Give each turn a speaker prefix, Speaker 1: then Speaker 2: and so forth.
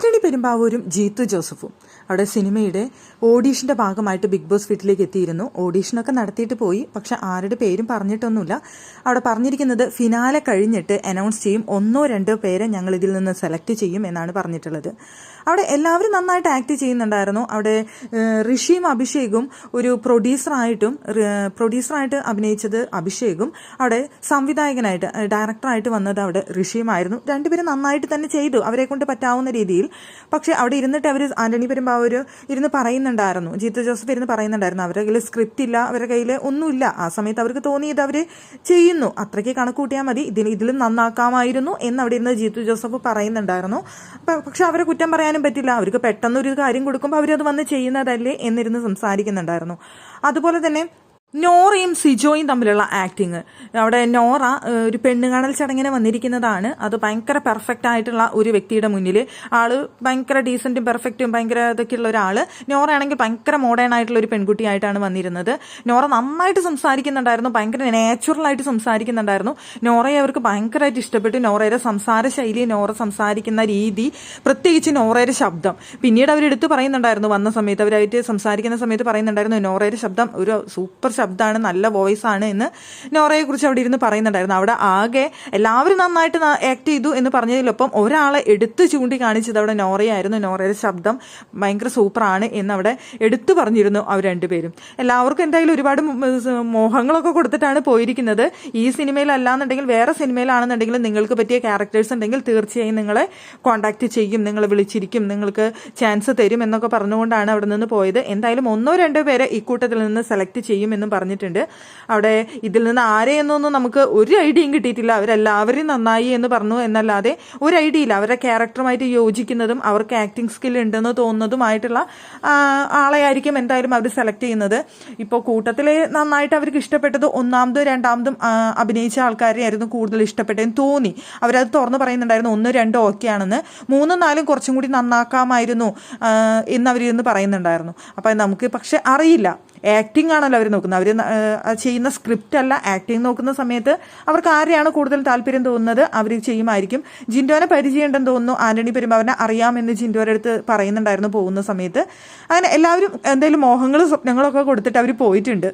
Speaker 1: ആന്റണി പെരുമ്പാവൂരും ജീത്തു ജോസഫും അവിടെ സിനിമയുടെ ഓഡീഷന്റെ ഭാഗമായിട്ട് ബിഗ് ബോസ് വീട്ടിലേക്ക് എത്തിയിരുന്നു. ഓഡീഷനൊക്കെ നടത്തിയിട്ട് പോയി. പക്ഷെ ആരുടെ പേരും പറഞ്ഞിട്ടൊന്നുമില്ല. അവിടെ പറഞ്ഞിരിക്കുന്നത് ഫിനാലെ കഴിഞ്ഞിട്ട് അനൗൺസ് ചെയ്യും. ഒന്നോ രണ്ടോ പേരെ ഞങ്ങൾ ഇതിൽ നിന്ന് സെലക്ട് ചെയ്യും എന്നാണ് പറഞ്ഞിട്ടുള്ളത്. അവിടെ എല്ലാവരും നന്നായിട്ട് ആക്ട് ചെയ്യുന്നുണ്ടായിരുന്നു. അവിടെ ഋഷിയും അഭിഷേകും ഒരു പ്രൊഡ്യൂസറായിട്ടും പ്രൊഡ്യൂസറായിട്ട് അഭിനയിച്ചത് അഭിഷേകും. അവിടെ സംവിധായകനായിട്ട് ഡയറക്ടറായിട്ട് വന്നത് അവിടെ ഋഷിയുമായിരുന്നു. രണ്ടുപേരും നന്നായിട്ട് തന്നെ ചെയ്തു. അവരെ കൊണ്ട് പറ്റാവുന്ന രീതിയിൽ. പക്ഷെ അവിടെ ഇരുന്നിട്ട് അവർ ആന്റണി പെരുമ്പാവൂർ ഇരുന്ന് പറയുന്നുണ്ടായിരുന്നു. ജീത്തു ജോസഫ് ഇരുന്ന് പറയുന്നുണ്ടായിരുന്നു. അവരുടെ കയ്യിൽ സ്ക്രിപ്റ്റ് ഇല്ല അവരുടെ കയ്യിൽ ഒന്നുമില്ല. ആ സമയത്ത് അവർക്ക് തോന്നിയത് അവർ ചെയ്യുന്നു. അത്രയ്ക്ക് കണക്ക് കൂട്ടിയാൽ മതി. ഇതിൽ ഇതിലും നന്നാക്കാമായിരുന്നു എന്ന് അവിടെ ഇരുന്ന് ജീത്തു ജോസഫ് പറയുന്നുണ്ടായിരുന്നു. പക്ഷെ അവരെ കുറ്റം പറയാനും പറ്റില്ല. അവർക്ക് പെട്ടെന്ന് ഒരു കാര്യം കൊടുക്കുമ്പോൾ അവരത് വന്ന് ചെയ്യുന്നതല്ലേ എന്നിരുന്ന് സംസാരിക്കുന്നുണ്ടായിരുന്നു. അതുപോലെ തന്നെ നോറയും സിജോയും തമ്മിലുള്ള ആക്ടിങ് അവിടെ നോറ ഒരു പെണ്ണുകാണൽ ചടങ്ങിന് വന്നിരിക്കുന്നതാണ്. അത് ഭയങ്കര പെർഫെക്റ്റ് ആയിട്ടുള്ള ഒരു വ്യക്തിയുടെ മുന്നിൽ ആൾ ഭയങ്കര ഡീസന്റും പെർഫെക്റ്റും ഭയങ്കര ഇതൊക്കെ ഉള്ള ഒരാൾ നോറ ആണെങ്കിൽ ഭയങ്കര മോഡേൺ ആയിട്ടുള്ള ഒരു പെൺകുട്ടിയായിട്ടാണ് വന്നിരുന്നത്. നോറ നന്നായിട്ട് സംസാരിക്കുന്നുണ്ടായിരുന്നു. ഭയങ്കര നാച്ചുറൽ ആയിട്ട് സംസാരിക്കുന്നുണ്ടായിരുന്നു. നോറയെ അവർക്ക് ഭയങ്കരമായിട്ട് ഇഷ്ടപ്പെട്ടു. നോറയുടെ സംസാര ശൈലി നോറ സംസാരിക്കുന്ന രീതി പ്രത്യേകിച്ച് നോറയുടെ ശബ്ദം. പിന്നീട് അവർ എടുത്തു പറയുന്നുണ്ടായിരുന്നു വന്ന സമയത്ത് അവരായിട്ട് സംസാരിക്കുന്ന സമയത്ത് പറയുന്നുണ്ടായിരുന്നു നോറയുടെ ശബ്ദം ഒരു സൂപ്പർ ശബ്ദമാണ് നല്ല വോയിസ് ആണ് എന്ന് നോറയെ കുറിച്ച് അവിടെ ഇരുന്ന് പറയുന്നുണ്ടായിരുന്നു. അവിടെ ആകെ എല്ലാവരും നന്നായിട്ട് ആക്ട് ചെയ്തു എന്ന് പറഞ്ഞതിലൊപ്പം ഒരാളെ എടുത്ത് ചൂണ്ടിക്കാണിച്ചത് അവിടെ നോറയായിരുന്നു. നോറയുടെ ശബ്ദം ഭയങ്കര സൂപ്പറാണ് എന്ന് അവിടെ എടുത്തു പറഞ്ഞിരുന്നു അവർ രണ്ടുപേരും. എല്ലാവർക്കും എന്തായാലും ഒരുപാട് മോഹങ്ങളൊക്കെ കൊടുത്തിട്ടാണ് പോയിരിക്കുന്നത്. ഈ സിനിമയിലല്ല എന്നുണ്ടെങ്കിൽ വേറെ സിനിമയിലാണെന്നുണ്ടെങ്കിൽ നിങ്ങൾക്ക് പറ്റിയ ക്യാരക്ടേഴ്സ് ഉണ്ടെങ്കിൽ തീർച്ചയായും നിങ്ങളെ കോൺടാക്ട് ചെയ്യും നിങ്ങളെ വിളിച്ചിരിക്കും നിങ്ങൾക്ക് ചാൻസ് തരും എന്നൊക്കെ പറഞ്ഞുകൊണ്ടാണ് അവിടെ നിന്ന് പോയത്. എന്തായാലും ഒന്നോ രണ്ടോ പേരെ ഇക്കൂട്ടത്തിൽ നിന്ന് സെലക്ട് ചെയ്യും പറഞ്ഞിട്ടുണ്ട്. അവിടെ ഇതിൽ നിന്ന് ആരെയെന്നൊന്നും നമുക്ക് ഒരു ഐഡിയയും കിട്ടിയിട്ടില്ല. അവരെല്ലാവരും നന്നായി എന്ന് പറഞ്ഞു എന്നല്ലാതെ ഒരു ഐഡിയ ഇല്ല. അവരുടെ ക്യാരക്ടറുമായിട്ട് യോജിക്കുന്നതും അവർക്ക് ആക്ടിങ് സ്കിൽ ഉണ്ടെന്ന് തോന്നുന്നതുമായിട്ടുള്ള ആളെ ആളെയായിരിക്കും എന്തായാലും അവർ സെലക്ട് ചെയ്യുന്നത്. ഇപ്പോൾ കൂട്ടത്തിൽ നന്നായിട്ട് അവർക്ക് ഇഷ്ടപ്പെട്ടത് ഒന്നാമതും രണ്ടാമതും അഭിനയിച്ച ആൾക്കാരെയായിരുന്നു കൂടുതൽ ഇഷ്ടപ്പെട്ടതെന്ന് തോന്നി. അവരത് തുറന്ന് പറയുന്നുണ്ടായിരുന്നു ഒന്നും രണ്ടോ ഓക്കെ ആണെന്ന്. മൂന്നും നാലും കുറച്ചും കൂടി നന്നാക്കാമായിരുന്നു എന്നവരിന്ന് പറയുന്നുണ്ടായിരുന്നു. അപ്പം നമുക്ക് പക്ഷെ അറിയില്ല. ആക്ടിംഗ് ആണല്ലോ അവർ നോക്കുന്നത്. അവർ ചെയ്യുന്ന സ്ക്രിപ്റ്റ് അല്ല ആക്ടിങ് നോക്കുന്ന സമയത്ത് അവർക്ക് ആരെയാണ് കൂടുതൽ താല്പര്യം തോന്നുന്നത് അവർ ചെയ്യുമായിരിക്കും. ജിൻഡോനെ പരിചയമുണ്ടെന്ന് തോന്നുന്നു ആന്റണി പെരുമ്പാവനെ അറിയാമെന്ന് ജിൻഡോയുടെ അടുത്ത് പറയുന്നുണ്ടായിരുന്നു പോകുന്ന സമയത്ത്. അങ്ങനെ എല്ലാവരും എന്തെങ്കിലും മോഹങ്ങളും സ്വപ്നങ്ങളൊക്കെ കൊടുത്തിട്ട് അവർ പോയിട്ടുണ്ട്.